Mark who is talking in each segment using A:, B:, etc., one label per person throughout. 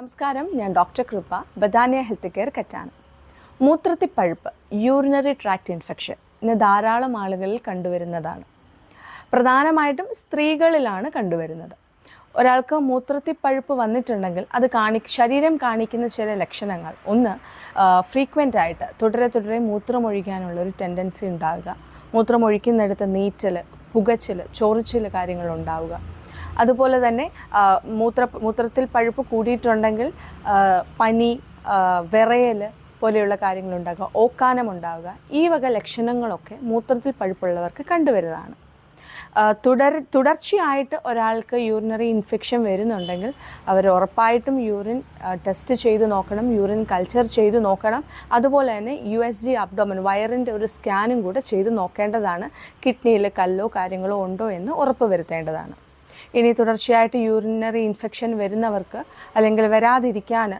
A: നമസ്കാരം ഞാൻ doctor Kripa Badania health care കറ്റാണ് മൂത്രത്തിൽ പഴുപ്പ് യൂറിനറി ട്രാക്ട് ഇൻഫെക്ഷൻ ഇന്ന് ധാരാളം ആളുകളിൽ കണ്ടുവരുന്നതാണ്. പ്രധാനമായിട്ടും സ്ത്രീകളിലാണ് കണ്ടുവരുന്നത്. ഒരാൾക്ക് മൂത്രത്തിൽ പഴുപ്പ് വന്നിട്ടുണ്ടെങ്കിൽ അത് കാണി ശരീരം കാണിക്കുന്ന ചില ലക്ഷണങ്ങൾ. ഒന്ന് ഫ്രീക്വന്റ് ആയിട്ട് തുടരെ തുടരെ മൂത്രമൊഴിക്കാനുള്ളൊരു ടെൻഡൻസി ഉണ്ടാവുക. മൂത്രമൊഴിക്കുന്നിടത്ത് നീറ്റൽ പുകച്ചിൽ ചൊറിച്ചിൽ കാര്യങ്ങൾ ഉണ്ടാവുക. അതുപോലെ തന്നെ മൂത്ര മൂത്രത്തിൽ പഴുപ്പ് കൂടിയിട്ടുണ്ടെങ്കിൽ പനി വിറയൽ പോലെയുള്ള കാര്യങ്ങളുണ്ടാകുക ഓക്കാനം ഉണ്ടാവുക ഈ വക ലക്ഷണങ്ങളൊക്കെ മൂത്രത്തിൽ പഴുപ്പുള്ളവർക്ക് കണ്ടുവരുന്നതാണ്. തുടർ തുടർച്ചയായിട്ട് ഒരാൾക്ക് യൂറിനറി ഇൻഫെക്ഷൻ വരുന്നുണ്ടെങ്കിൽ അവർ ഉറപ്പായിട്ടും യൂറിൻ ടെസ്റ്റ് ചെയ്ത് നോക്കണം യൂറിൻ കൾച്ചർ ചെയ്ത് നോക്കണം. അതുപോലെ തന്നെ യു എസ് ജി അബ്ഡോമൻ വയറിന്റെ ഒരു സ്കാനും കൂടെ ചെയ്ത് നോക്കേണ്ടതാണ് കിഡ്നിയിൽ കല്ലോ കാര്യങ്ങളോ ഉണ്ടോ എന്ന് ഉറപ്പ് വരുത്തേണ്ടതാണ്. ഇനി തുടർച്ചയായിട്ട് യൂറിനറി ഇൻഫെക്ഷൻ വരുന്നവർക്ക് അല്ലെങ്കിൽ വരാതിരിക്കാൻ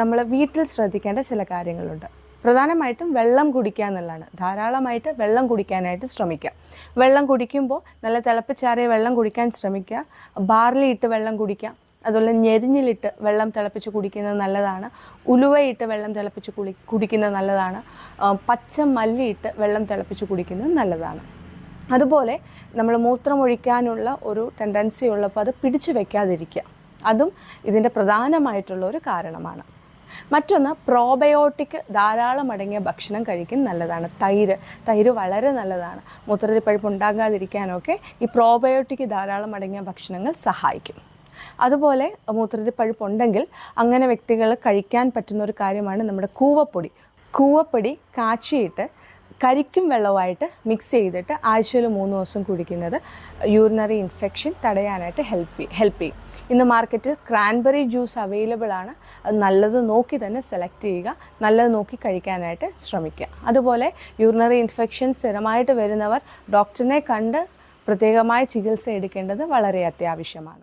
A: നമ്മൾ വീട്ടിൽ ശ്രദ്ധിക്കേണ്ട ചില കാര്യങ്ങളുണ്ട്. പ്രധാനമായിട്ടും വെള്ളം കുടിക്കുക എന്നുള്ളതാണ്. ധാരാളമായിട്ട് വെള്ളം കുടിക്കാനായിട്ട് ശ്രമിക്കുക. വെള്ളം കുടിക്കുമ്പോൾ നല്ല തിളപ്പിച്ചാറിയ വെള്ളം കുടിക്കാൻ ശ്രമിക്കുക. ബാർലിയിട്ട് വെള്ളം കുടിക്കുക. അതുപോലെ ഞെരിഞ്ഞിലിട്ട് വെള്ളം തിളപ്പിച്ച് കുടിക്കുന്നത് നല്ലതാണ്. ഉലുവയിട്ട് വെള്ളം തിളപ്പിച്ച് കുളി കുടിക്കുന്നത് നല്ലതാണ്. പച്ച മല്ലിയിട്ട് വെള്ളം തിളപ്പിച്ച് കുടിക്കുന്നത് നല്ലതാണ്. അതുപോലെ നമ്മൾ മൂത്രമൊഴിക്കാനുള്ള ഒരു ടെൻഡൻസി ഉള്ളപ്പോൾ അത് പിടിച്ചു വെക്കാതിരിക്കുക. അതും ഇതിന്റെ പ്രധാനമായിട്ടുള്ള ഒരു കാരണമാണ്. മറ്റൊന്ന് പ്രോബയോട്ടിക് ധാരാളം അടങ്ങിയ ഭക്ഷണം കഴിക്കുന്നത് നല്ലതാണ്. തൈര് തൈര് വളരെ നല്ലതാണ്. മൂത്രത്തിൽ പഴുപ്പ് ഉണ്ടാകാതിരിക്കാനൊക്കെ ഈ പ്രോബയോട്ടിക് ധാരാളം അടങ്ങിയ ഭക്ഷണങ്ങൾ സഹായിക്കും. അതുപോലെ മൂത്രത്തിൽ പഴുപ്പുണ്ടെങ്കിൽ അങ്ങനെ വ്യക്തികൾ കഴിക്കാൻ പറ്റുന്ന ഒരു കാര്യമാണ് നമ്മുടെ കൂവപ്പൊടി. കൂവപ്പൊടി കാച്ചിയിട്ട് കരിക്കും വെള്ളവുമായിട്ട് മിക്സ് ചെയ്തിട്ട് ആഴ്ചയിൽ മൂന്ന് ദിവസം കുടിക്കുന്നത് യൂറിനറി ഇൻഫെക്ഷൻ തടയാനായിട്ട് ഹെൽപ്പ് ഹെൽപ്പ് ചെയ്യും. ഇന്ന് മാർക്കറ്റിൽ ക്രാൻബെറി ജ്യൂസ് അവൈലബിൾ ആണ്. നല്ലത് നോക്കി തന്നെ സെലക്ട് ചെയ്യുക നല്ലത് നോക്കി കഴിക്കാനായിട്ട് ശ്രമിക്കുക. അതുപോലെ യൂറിനറി ഇൻഫെക്ഷൻ സ്ഥിരമായിട്ട് വരുന്നവർ ഡോക്ടറിനെ കണ്ട് പ്രത്യേകമായ ചികിത്സ എടുക്കേണ്ടത് വളരെ അത്യാവശ്യമാണ്.